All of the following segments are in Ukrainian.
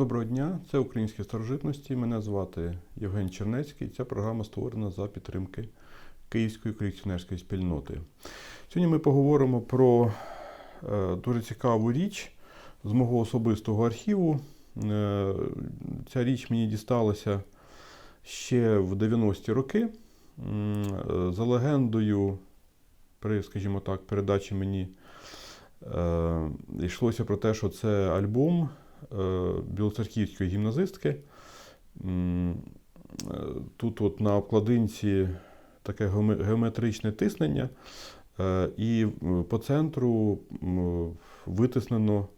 Доброго дня, це Українські старожитності. Мене звати Євген Чернецький. Ця програма створена за підтримки Київської колекціонерської спільноти. Сьогодні ми поговоримо про е, дуже цікаву річ з мого особистого архіву. Е, ця річ мені дісталася ще в 90-ті роки. Е, За легендою, при, скажімо так, передачі мені йшлося про те, що це альбом білоцерківської гімназистки. Е, Тут от на обкладинці таке геометричне тиснення, е, і по центру витиснено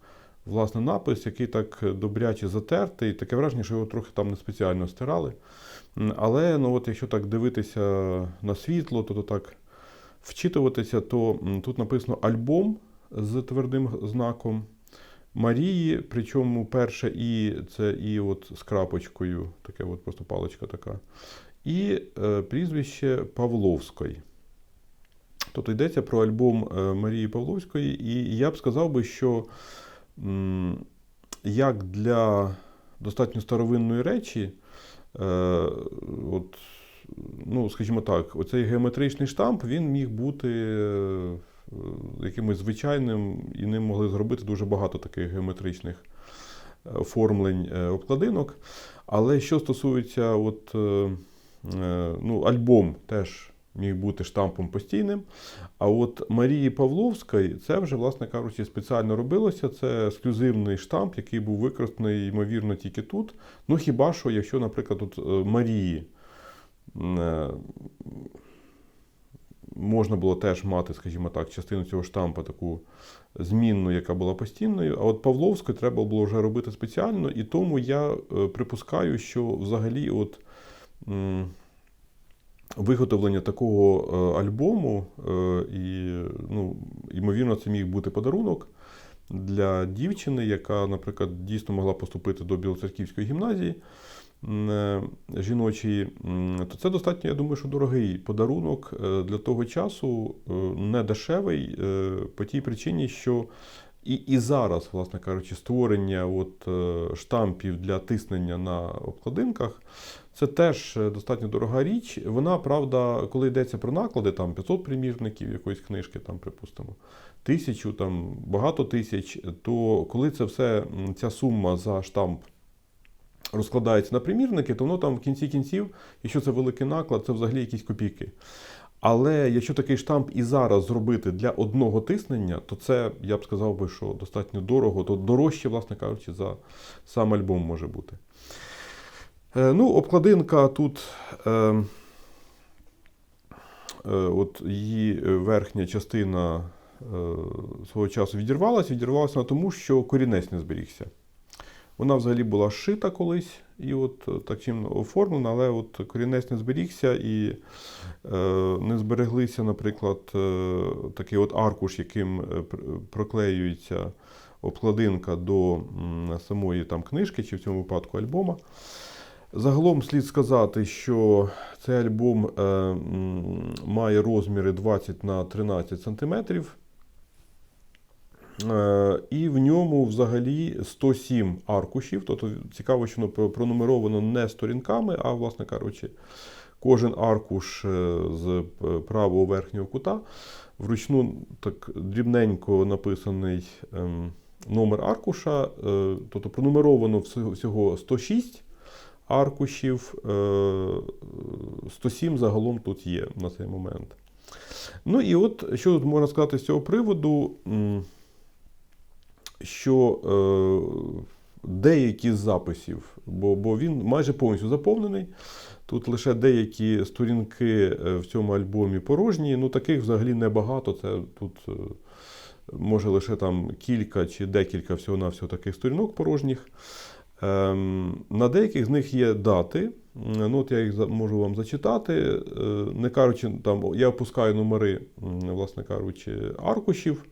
власне напис, який так добряче затертий. Таке враження, що його трохи там не спеціально стирали. Але ну, от, якщо так дивитися на світло, то, то так вчитуватися, то тут написано альбом з твердим знаком. Марії, причому перше І це І от з крапочкою, таке от просто паличка така. І е, прізвище Павловської. Тобто йдеться про альбом е, Марії Павловської, і я б сказав би, що м, як для достатньо старовинної речі, е, от, ну, скажімо так, оцей геометричний штамп він міг бути е, якимось звичайним, і ним могли зробити дуже багато таких геометричних е, оформлень е, обкладинок. Але що стосується от, е, е, ну, альбом теж міг бути штампом постійним. А от Марії Павловської це вже, власне кажучи, спеціально робилося. Це ексклюзивний штамп, який був використаний, ймовірно, тільки тут. Ну хіба що, якщо, наприклад, от е, Марії е, можна було теж мати, скажімо так, частину цього штампа таку змінну, яка була постійною. А от Павловську треба було вже робити спеціально, і тому я е, припускаю, що взагалі от. Виготовлення такого е, альбому, е, і, ну, ймовірно, це міг бути подарунок для дівчини, яка, наприклад, дійсно могла поступити до Білоцерківської гімназії е, жіночої, М, то це достатньо, я думаю, що дорогий подарунок е, для того часу, е, не дешевий, по тій причині, що і, і зараз, власне кажучи, створення от, штампів для тиснення на обкладинках. Це теж достатньо дорога річ. Вона, правда, коли йдеться про наклади, там 500 примірників якоїсь книжки, там, припустимо, тисячу, там багато тисяч, то коли це все, ця сума за штамп розкладається на примірники, то воно там в кінці кінців, якщо це великий наклад, це взагалі якісь копійки. Але якщо такий штамп і зараз зробити для одного тиснення, то це, я б сказав би, що достатньо дорого, то дорожче, власне кажучи, за сам альбом може бути. Е, Ну, обкладинка тут. Е, е, от її верхня частина е, свого часу відірвалася. Відірвалася вона тому, що корінець не зберігся. Вона взагалі була шита колись і от е, таким оформлена, але от корінець не зберігся і е, не збереглися, наприклад, е, такий от аркуш, яким е, проклеюється обкладинка до м, самої там книжки, чи в цьому випадку альбома. Загалом слід сказати, що цей альбом е, має розміри 20 на 13 сантиметрів. Е, І в ньому взагалі 107 аркушів. Тобто цікаво, що воно пронумеровано не сторінками, а, власне кажучи, кожен аркуш е, з правого верхнього кута вручну так дрібненько написаний ем, номер аркуша. е, Тобто пронумеровано всього- всього 106 аркушів, е, 107 загалом тут є на цей момент. Ну і от що тут можна сказати з цього приводу, що е, деякі з записів, бо, бо він майже повністю заповнений. Тут лише деякі сторінки е, в цьому альбомі порожні. Ну таких взагалі небагато. Це тут е, може лише там кілька чи декілька всього-навсього таких сторінок порожніх. Ем, На деяких з них є дати. Ну, от я їх можу вам зачитати. Не кажучи, там я опускаю номери, власне кажучи, аркушів.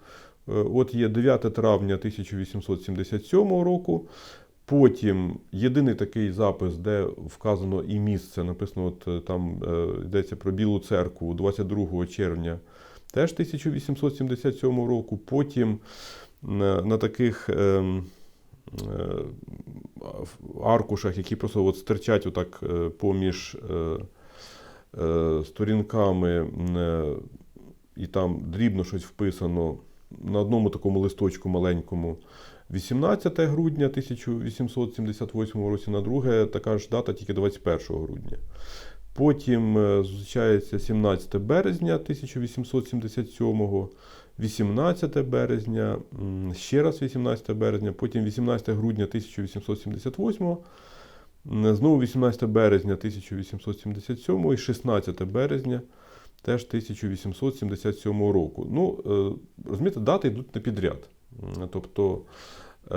Е, От є 9 травня 1877 року. Потім єдиний такий запис, де вказано і місце, написано, от е, там е, йдеться про Білу церкву 22 червня теж 1877 року. Потім на, на таких ем, в аркушах, які просто от стирчать отак е, поміж е, е, сторінками, е, і там дрібно щось вписано на одному такому листочку маленькому. 18 грудня 1878 році, на друге така ж дата, тільки 21 грудня. Потім е, зустрічається 17 березня 1877, 18 березня, ще раз 18 березня, потім 18 грудня 1878, м, знову 18 березня 1877 і 16 березня теж 1877 року. Ну, е, розумієте, дати йдуть не підряд. Тобто е,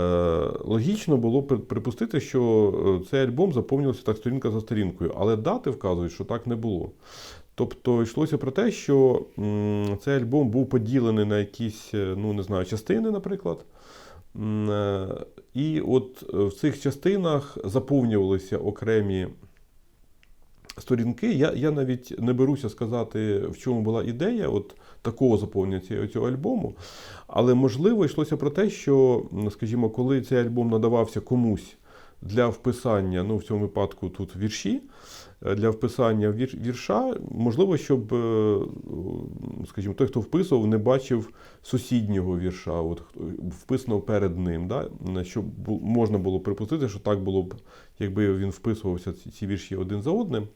логічно було при- припустити, що е, цей альбом заповнювався так сторінка за сторінкою, але дати вказують, що так не було. Тобто йшлося про те, що цей альбом був поділений на якісь, ну не знаю, частини, наприклад. І от в цих частинах заповнювалися окремі сторінки. Я, я навіть не беруся сказати, в чому була ідея от такого заповнення цього, цього альбому. Але можливо йшлося про те, що, скажімо, коли цей альбом надавався комусь для вписання, ну в цьому випадку тут вірші, е, для вписання вір, вірша, можливо, щоб, е, скажімо, той, хто вписував, не бачив сусіднього вірша, от вписаного перед ним, да? щоб можна було припустити, що так було б, якби він вписувався ці, ці вірші один за одним.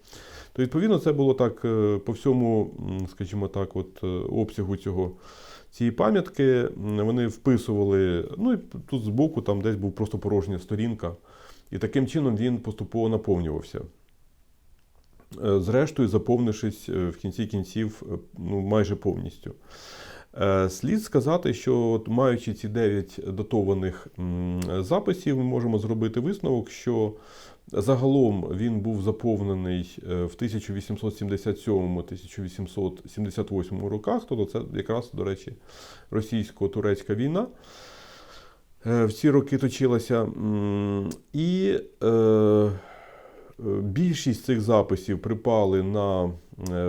То відповідно це було так е, по всьому, скажімо так, от обсягу цього. Цієї пам'ятки вони вписували, ну і тут збоку там десь був просто порожня сторінка, і таким чином він поступово наповнювався. Е, Зрештою, заповнившись е, в кінці кінців е, ну, майже повністю. Слід сказати, що от маючи ці 9 датованих записів, ми можемо зробити висновок, що загалом він був заповнений в 1877-1878 роках, тобто це якраз, до речі, російсько-турецька війна. Е, В ці роки точилася. І е, е, більшість цих записів припали на е,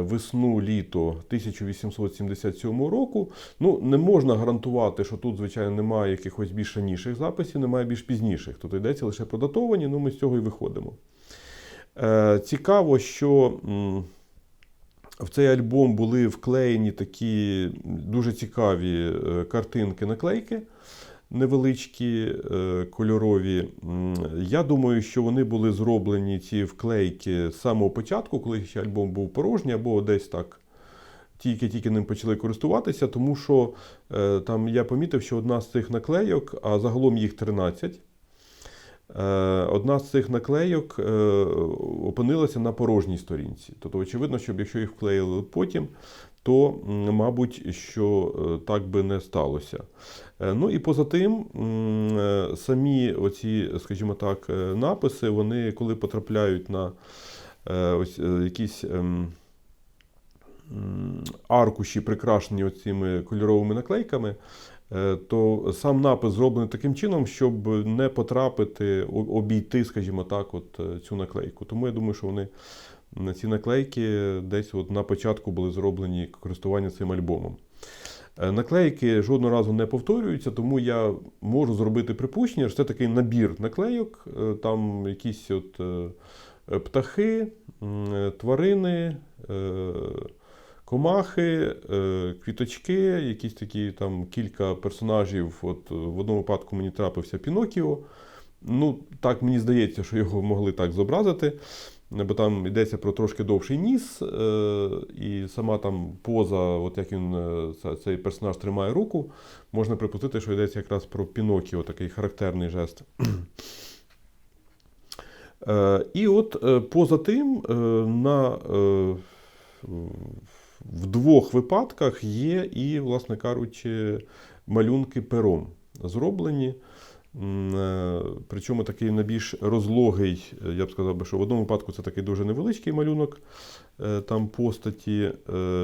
весну-літо 1877 року. Ну, не можна гарантувати, що тут, звичайно, немає якихось більш раніших записів, немає більш пізніших. Тут йдеться лише про датовані, ну ми з цього і виходимо. Цікаво, що в цей альбом були вклеєні такі дуже цікаві картинки-наклейки невеличкі, е, кольорові. Я думаю, що вони були зроблені ці вклейки з самого початку, коли ще альбом був порожній, або десь так. Тільки-тільки ним почали користуватися, тому що е, там я помітив, що одна з цих наклейок, а загалом їх 13, е, одна з цих наклейок е, опинилася на порожній сторінці. Тобто, очевидно, що якщо їх вклеїли потім, то, мабуть, що е, так би не сталося. Е, Ну і поза тим, е, самі оці, скажімо так, написи, вони коли потрапляють на ось якісь ем, аркуші, прикрашені оціми кольоровими наклейками, то сам напис зроблений таким чином, щоб не потрапити, обійти, скажімо так, от цю наклейку. Тому я думаю, що вони ці наклейки десь от на початку були зроблені користування цим альбомом. Е, Наклейки жодного разу не повторюються, тому я можу зробити припущення, що це такий набір наклейок, е, там якісь от е, птахи, тварини, комахи, квіточки, якісь такі там кілька персонажів. От в одному випадку мені трапився Пінокіо. Ну, так мені здається, що його могли так зобразити. Бо там йдеться про трошки довший ніс, е, і сама там поза, от як він е, цей персонаж тримає руку, можна припустити, що йдеться якраз про Пінокіо, такий характерний жест. Е, І от поза тим, на, в двох випадках є і, власне кажучи, малюнки пером зроблені. Е, Причому такий найбільш розлогий, е, я б сказав, би, що в одному випадку це такий дуже невеличкий малюнок е, там постаті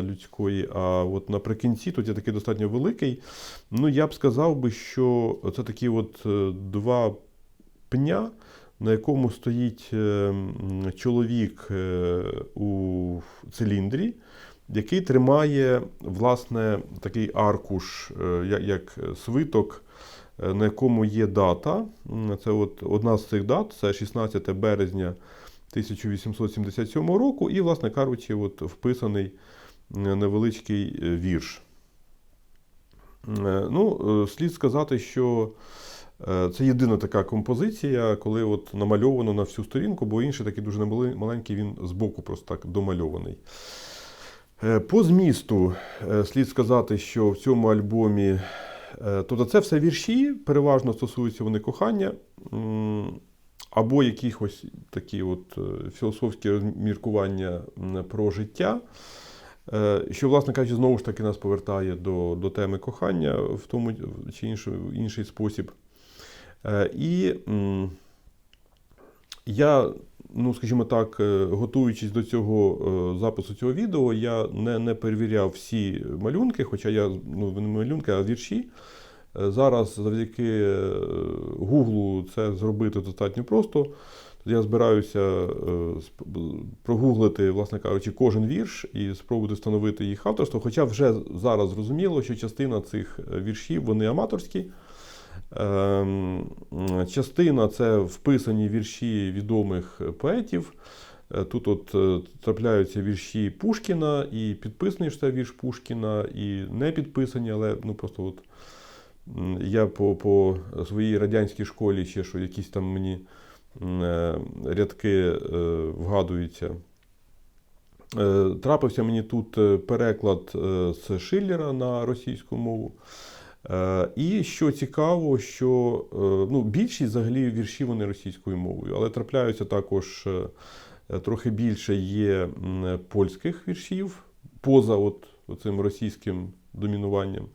людської, а от наприкінці тут є такий достатньо великий. Ну, я б сказав би, що це такі от два пня, на якому стоїть чоловік у циліндрі, який тримає власне такий аркуш, як, свиток на якому є дата. Це от одна з цих дат, це 16 березня 1877 року, і, власне кажучи, от вписаний е, невеличкий е, вірш. Е, Ну, е, слід сказати, що е, це єдина така композиція, коли от намальовано на всю сторінку, бо інший такий дуже маленький, він збоку просто так домальований. Е, По змісту е, слід сказати, що в цьому альбомі, е, тобто це все вірші, переважно стосуються вони кохання, або якихось такі от е, філософські розміркування про життя. Е, Що, власне кажучи, знову ж таки нас повертає до, до теми кохання в тому чи інший, інший спосіб. І я, ну, скажімо так, е, готуючись до цього е, запису цього відео, я не, не перевіряв всі малюнки, хоча я ну, не малюнки, а вірші. Е, Зараз завдяки Гуглу це зробити достатньо просто. Я збираюся прогуглити, власне кажучи, кожен вірш і спробувати встановити їх авторство. Хоча вже зараз зрозуміло, що частина цих віршів вони аматорські. Ем, Частина це вписані вірші відомих поетів. Е, Тут от е, трапляються вірші Пушкіна, і це вірш Пушкіна, і не підписані, але ну просто от я по, по своїй радянській школі ще що якісь там мені е, рядки вгадуються. Трапився мені тут переклад з Шиллера на російську мову. Е, І що цікаво, що е, ну, більшість взагалі віршів вони російською мовою, але трапляються також е, трохи більше є польських віршів, поза от цим російським домінуванням.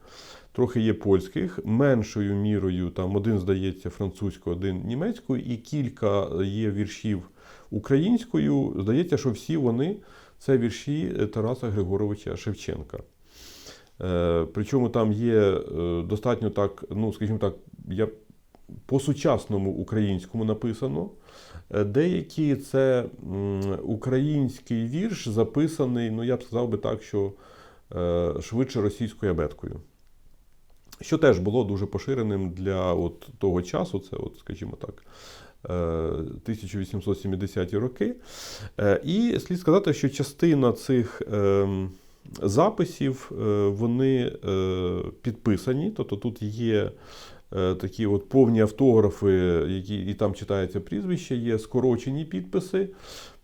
Трохи є польських, меншою мірою, там один, здається, французькою, один німецькою, і кілька є віршів українською. Здається, що всі вони це вірші Тараса Григоровича Шевченка. Е, Причому там є е, достатньо так, ну, скажімо так, я по-сучасному українському написано. Е, Деякі це український вірш записаний, ну я б сказав би так, що швидше російською абеткою. Що теж було дуже поширеним для от того часу, це, от, скажімо так, е, 1870-ті роки. І слід сказати, що частина цих ем, записів е, вони е, підписані, тобто тут є е, такі от повні автографи, які і там читається прізвище, є скорочені підписи,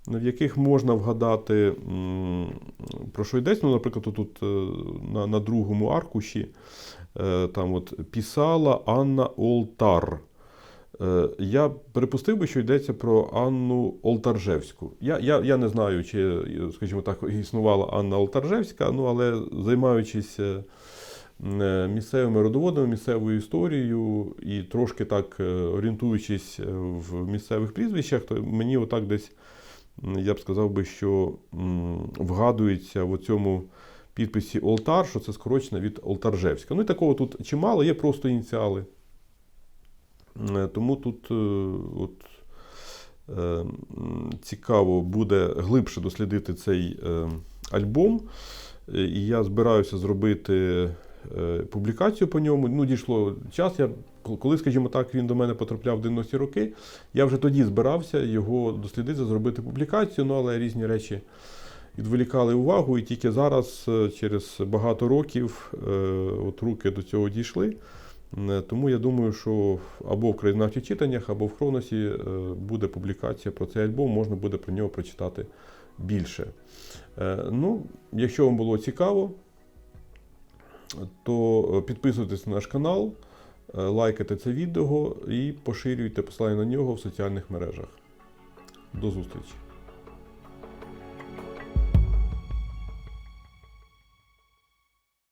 в яких можна вгадати, про що йдеться. Ну, наприклад, тут на, на другому аркуші там от писала Анна Олтар. Е, Я припустив би, що йдеться про Анну Олтаржевську. Я, я, я не знаю, чи, скажімо так, існувала Анна Олтаржевська, ну, але займаючись е, місцевими родоводами, місцевою історією і трошки так е, орієнтуючись е, в місцевих прізвищах, то мені отак десь, я б сказав би, що вгадується в цьому підписі Олтар, що це скорочено від Олтаржевська. Ну і такого тут чимало, є просто ініціали. Е, Тому тут е, от, е, цікаво буде глибше дослідити цей альбом. І я збираюся зробити публікацію по ньому. Ну, дійшло час. Я, коли, скажімо так, він до мене потрапляв в 90-ті роки, я вже тоді збирався його дослідити, зробити публікацію, ну, але різні речі відволікали увагу, і тільки зараз, через багато років, от руки до цього дійшли. Е, Тому я думаю, що або в краєзнавчих читаннях, або в Хроносі е, буде публікація про цей альбом, можна буде про нього прочитати більше. Е, Ну, якщо вам було цікаво, то підписуйтесь на наш канал, лайкайте це відео і поширюйте посилання на нього в соціальних мережах. До зустрічі!